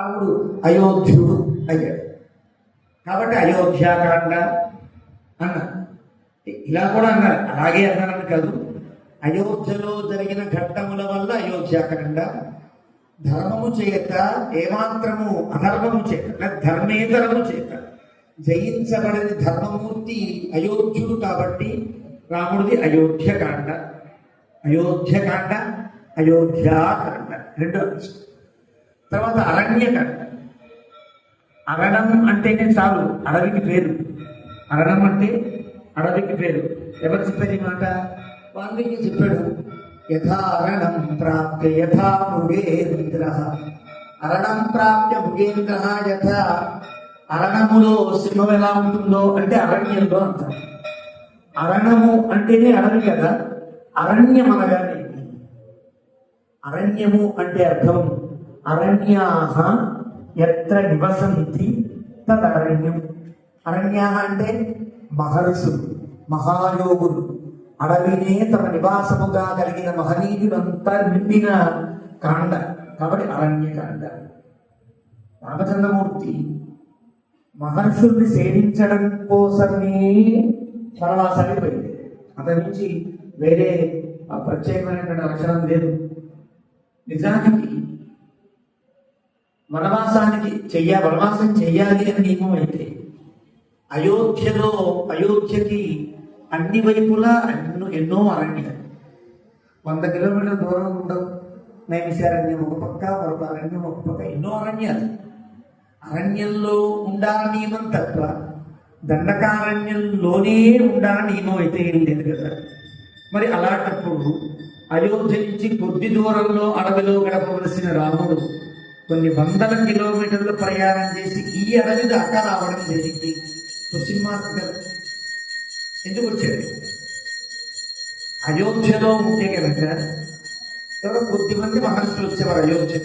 అప్పుడు అయోధ్యుడు అయ్యాడు. కాబట్టి అయోధ్యాకాండ అన్నారు ఇలా కూడా అన్నారు. అలాగే అన్నారని కాదు. అయోధ్యలో జరిగిన ఘట్టముల వల్ల అయోధ్యాకాండ ధర్మము చేత ఏమాత్రము అధర్మము చేత ధర్మేతరము చేత జయించబడిన ధర్మమూర్తి అయోధ్యుడు కాబట్టి రాముడిది అయోధ్యకాండ అయోధ్యకాండ అయోధ్యాకాండ రెండో అంశం. తర్వాత అరణ్యక అరణం అంటేనే చాలు అడవికి పేరు. అరణం అంటే అడవికి పేరు. ఎవరు చెప్పారు ఈ మాట? వాల్మీకి చెప్పాడు యథా అరణం ప్రాప్య యథా మృగేంద్ర అరణం ప్రాప్య మృగేంద్ర యథ. అరణములో సింహం ఎలా ఉంటుందో అంటే అరణ్యంలో అంత అరణము అంటేనే అడవి కదా అరణ్యం అనగానే అరణ్యము అంటే అర్థం. అరణ్యాహ ఎత్ర నివసంతి తదరణ్యం. అరణ్యాహ అంటే మహర్షులు మహాయోగులు. అడవినే తమ నివాసముగా కలిగిన మహనీయులంతా నిండిన కాండ కాబట్టి అరణ్యకాండ. రామచంద్రమూర్తి మహర్షుల్ని సేవించడం కోసమే వనవాసానికి పోయింది అతని నుంచి వేరే ప్రత్యేకమైనటువంటి లక్షణం లేదు. నిజానికి వనవాసానికి చెయ్య వనవాసం చెయ్యాలి అని నియమం అయితే అయోధ్యలో అయోధ్యకి అన్ని వైపులా ఎన్నో ఎన్నో అరణ్యాలు. వంద కిలోమీటర్ల దూరం ఉండవు. నైమిషారణ్యం ఒక పక్క మరొక అరణ్యం ఒక పక్క ఎన్నో అరణ్యాలు. అరణ్యంలో ఉండాలని నియమం తప్ప దండకారణ్యంలోనే ఉండాలని నియమం అయితే ఏం లేదు కదా. మరి అలాంటప్పుడు అయోధ్య నుంచి కొద్ది దూరంలో అడవిలో గడపవలసిన రాముడు కొన్ని వందల కిలోమీటర్లు ప్రయాణం చేసి ఈ అడవి దాకా రావడం జరిగింది. సుసింహార్త ఎందుకు వచ్చాడు అయోధ్యలో ఉంటే కనుక ఎవరో కొద్ది మంది మహర్షులు వచ్చేవారు అయోధ్య